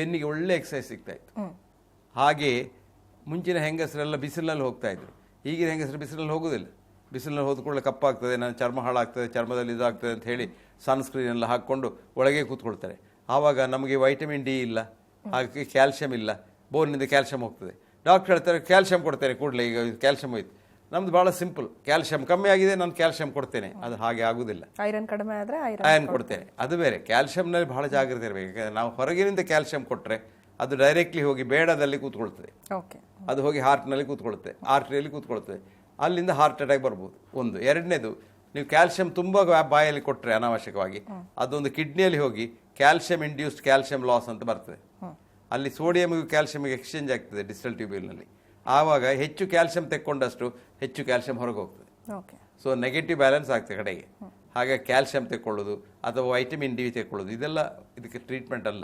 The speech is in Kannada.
ಬೆನ್ನಿಗೆ ಒಳ್ಳೆ ಎಕ್ಸಸೈಸ್ ಸಿಗ್ತಾ ಇತ್ತು ಹಾಗೆ ಮುಂಚಿನ ಹೆಂಗಸರೆಲ್ಲ ಬಿಸಿಲಿನಲ್ಲಿ ಹೋಗ್ತಾ ಇದ್ರು ಈಗಿನ ಹೆಂಗಸರು ಬಿಸಿಲಲ್ಲಿ ಹೋಗೋದಿಲ್ಲ. ಬಿಸಿಲಲ್ಲಿ ಹೋದ ಕೂಡಲೇ ಕಪ್ಪಾಗ್ತದೆ ನನ್ನ ಚರ್ಮ ಹಾಳಾಗ್ತದೆ ಚರ್ಮದಲ್ಲಿ ಇದಾಗ್ತದೆ ಅಂತ ಹೇಳಿ ಸನ್ಸ್ಕ್ರೀನ್ ಎಲ್ಲ ಹಾಕ್ಕೊಂಡು ಒಳಗೆ ಕೂತ್ಕೊಳ್ತಾರೆ. ಆವಾಗ ನಮಗೆ ವೈಟಮಿನ್ ಡಿ ಇಲ್ಲ ಹಾಗೆ ಕ್ಯಾಲ್ಸಿಯಂ ಇಲ್ಲ ಬೋನಿಂದ ಕ್ಯಾಲ್ಸಿಯಂ ಹೋಗ್ತದೆ. ಡಾಕ್ಟರ್ ಹೇಳ್ತಾರೆ ಕ್ಯಾಲ್ಸಿಯಂ ಕೊಡ್ತಾರೆ ಕೂಡಲೇ ಈಗ ಕ್ಯಾಲ್ಸಿಯಂ ಹೋಯ್ತು. ನಮ್ದು ಭಾಳ ಸಿಂಪಲ್. ಕ್ಯಾಲ್ಸಿಯಂ ಕಮ್ಮಿ ಆಗಿದೆ ನಾನು ಕ್ಯಾಲ್ಸಿಯಂ ಕೊಡ್ತೇನೆ. ಅದು ಹಾಗೆ ಆಗುದಿಲ್ಲ. ಐರನ್ ಕಡಿಮೆ ಆದ್ರೆ ಐರನ್ ಕೊಡ್ತೇನೆ. ಅದು ಬೇರೆ. ಕ್ಯಾಲ್ಸಿಯಂನಲ್ಲಿ ಬಹಳ ಜಾಗ್ರತೆ ಇರಬೇಕು. ಯಾಕಂದ್ರೆ ನಾವು ಹೊರಗಿನಿಂದ ಕ್ಯಾಲ್ಸಿಯಂ ಕೊಟ್ಟರೆ ಅದು ಡೈರೆಕ್ಟ್ಲಿ ಹೋಗಿ ಬೇಡದಲ್ಲಿ ಕೂತ್ಕೊಳ್ತದೆ. ಅದು ಹೋಗಿ ಹಾರ್ಟ್ನಲ್ಲಿ ಕೂತ್ಕೊಳ್ಳುತ್ತೆ ಆರ್ಟ್ರಿಯಲ್ಲಿ ಕೂತ್ಕೊಳ್ತದೆ. ಅಲ್ಲಿಂದ ಹಾರ್ಟ್ ಅಟ್ಯಾಕ್ ಬರ್ಬೋದು. ಒಂದು. ಎರಡನೇದು ನೀವು ಕ್ಯಾಲ್ಸಿಯಂ ತುಂಬ ಬಾಯಲ್ಲಿ ಕೊಟ್ಟರೆ ಅನಾವಶ್ಯಕವಾಗಿ ಅದೊಂದು ಕಿಡ್ನಿಯಲ್ಲಿ ಹೋಗಿ ಕ್ಯಾಲ್ಸಿಯಂ ಇಂಡ್ಯೂಸ್ಡ್ ಕ್ಯಾಲ್ಸಿಯಂ ಲಾಸ್ ಅಂತ ಬರ್ತದೆ. ಅಲ್ಲಿ ಸೋಡಿಯಂಗೂ ಕ್ಯಾಲ್ಸಿಯಂಗೆ ಎಕ್ಸ್ಚೇಂಜ್ ಆಗ್ತದೆ ಡಿಸ್ಟಲ್ ಟ್ಯೂಬ್ಯೂಲ್ನಲ್ಲಿ ಆವಾಗ ಹೆಚ್ಚು ಕ್ಯಾಲ್ಸಿಯಂ ತೆಕ್ಕೊಂಡಷ್ಟು ಹೆಚ್ಚು ಕ್ಯಾಲ್ಸಿಯಂ ಹೊರಗೆ ಹೋಗ್ತದೆ ಸೊ ನೆಗೆಟಿವ್ ಬ್ಯಾಲೆನ್ಸ್ ಆಗ್ತದೆ ಕಡೆಗೆ. ಹಾಗೆ ಕ್ಯಾಲ್ಸಿಯಂ ತೆಕ್ಕೊಳ್ಳೋದು ಅಥವಾ ವೈಟಮಿನ್ ಡಿ ತೆಕ್ಕೊಳ್ಳೋದು ಇದೆಲ್ಲ ಇದಕ್ಕೆ ಟ್ರೀಟ್ಮೆಂಟ್ ಅಲ್ಲ.